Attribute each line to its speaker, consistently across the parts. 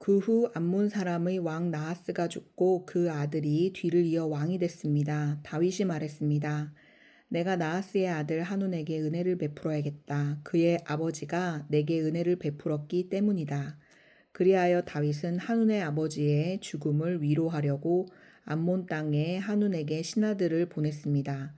Speaker 1: 그 후 암몬 사람의 왕 나하스가 죽고 그 아들이 뒤를 이어 왕이 됐습니다. 다윗이 말했습니다. 내가 나하스의 아들 한운에게 은혜를 베풀어야겠다. 그의 아버지가 내게 은혜를 베풀었기 때문이다. 그리하여 다윗은 한운의 아버지의 죽음을 위로하려고 암몬 땅에 한운에게 신하들을 보냈습니다.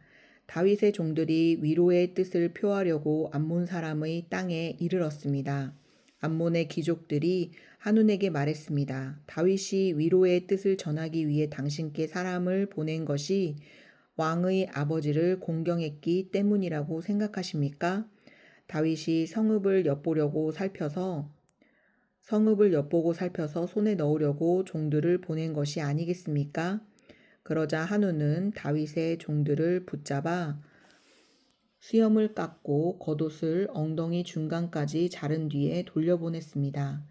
Speaker 1: 다윗의 종들이 위로의 뜻을 표하려고 암몬 사람의 땅에 이르렀습니다. 암몬의 귀족들이 한운에게 말했습니다. 다윗이 위로의 뜻을 전하기 위해 당신께 사람을 보낸 것이 왕의 아버지를 공경했기 때문이라고 생각하십니까? 다윗이 성읍을 엿보려고 살펴서 성읍을 엿보고 살펴서 손에 넣으려고 종들을 보낸 것이 아니겠습니까? 그러자 한우는 다윗의 종들을 붙잡아 수염을 깎고 겉옷을 엉덩이 중간까지 자른 뒤에 돌려보냈습니다.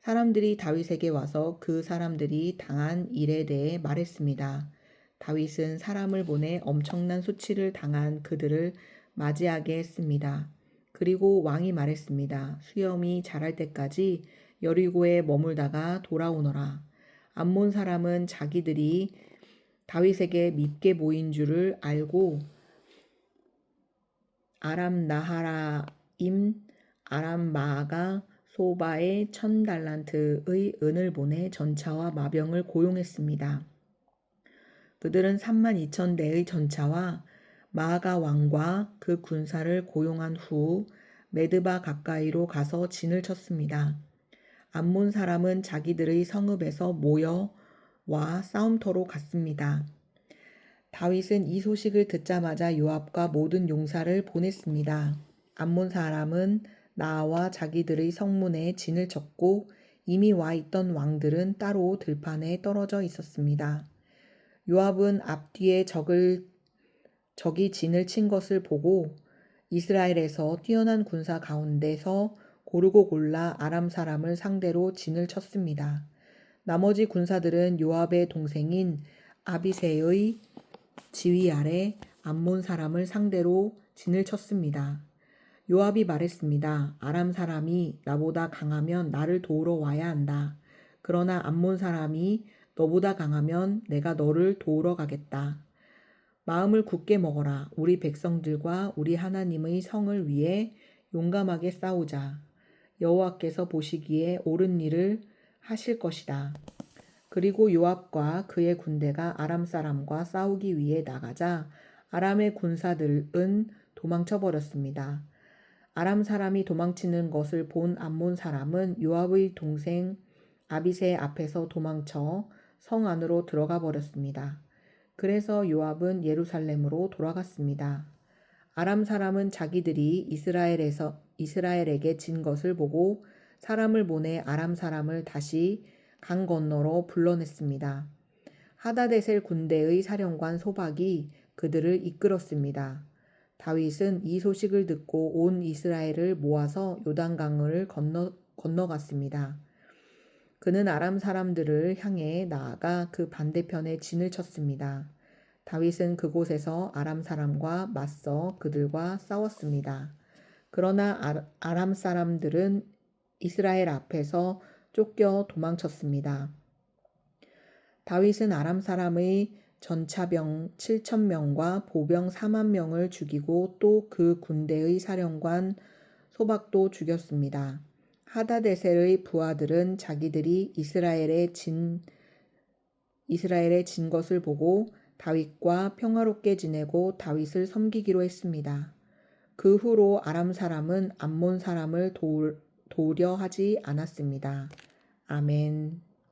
Speaker 1: 사람들이 다윗에게 와서 그 사람들이 당한 일에 대해 말했습니다. 다윗은 사람을 보내 엄청난 수치를 당한 그들을 맞이하게 했습니다. 그리고 왕이 말했습니다. 수염이 자랄 때까지 여리고에 머물다가 돌아오너라. 암몬 사람은 자기들이 다윗에게 밉게 보인 줄을 알고 아람 나하라임 아람 마아가 소바에 천 달란트의 은을 보내 전차와 마병을 고용했습니다. 그들은 3만 2천 대의 전차와 마아가 왕과 그 군사를 고용한 후 메드바 가까이로 가서 진을 쳤습니다. 암몬 사람은 자기들의 성읍에서 모여 와 싸움터로 갔습니다. 다윗은 이 소식을 듣자마자 요압과 모든 용사를 보냈습니다. 암몬 사람은 나와 자기들의 성문에 진을 쳤고 이미 와 있던 왕들은 따로 들판에 떨어져 있었습니다. 요압은 앞뒤에 적을 적이 진을 친 것을 보고 이스라엘에서 뛰어난 군사 가운데서 고르고 골라 아람 사람을 상대로 진을 쳤습니다. 나머지 군사들은 요압의 동생인 아비세의 지휘 아래 암몬 사람을 상대로 진을 쳤습니다. 요압이 말했습니다. 아람 사람이 나보다 강하면 나를 도우러 와야 한다. 그러나 암몬 사람이 너보다 강하면 내가 너를 도우러 가겠다. 마음을 굳게 먹어라. 우리 백성들과 우리 하나님의 성을 위해 용감하게 싸우자. 여호와께서 보시기에 옳은 일을 하실 것이다. 그리고 요압과 그의 군대가 아람 사람과 싸우기 위해 나가자 아람의 군사들은 도망쳐 버렸습니다. 아람 사람이 도망치는 것을 본 암몬 사람은 요압의 동생 아비세 앞에서 도망쳐 성 안으로 들어가 버렸습니다. 그래서 요압은 예루살렘으로 돌아갔습니다. 아람 사람은 자기들이 이스라엘에서 이스라엘에게 진 것을 보고 사람을 보내 아람 사람을 다시 강 건너로 불러냈습니다. 하다데셀 군대의 사령관 소박이 그들을 이끌었습니다. 다윗은 이 소식을 듣고 온 이스라엘을 모아서 요단강을 건너, 건너갔습니다. 그는 아람 사람들을 향해 나아가 그 반대편에 진을 쳤습니다. 다윗은 그곳에서 아람 사람과 맞서 그들과 싸웠습니다. 그러나 아람 사람들은 이스라엘 앞에서 쫓겨 도망쳤습니다. 다윗은 아람 사람의 전차병 7천 명과 보병 4만 명을 죽이고 또 그 군대의 사령관 소박도 죽였습니다. 하다데셀의 부하들은 자기들이 이스라엘에 진 이스라엘에 진 것을 보고 다윗과 평화롭게 지내고 다윗을 섬기기로 했습니다. 그 후로 아람 사람은 암몬 사람을 도우, 도우려 하지 않았습니다. 아멘.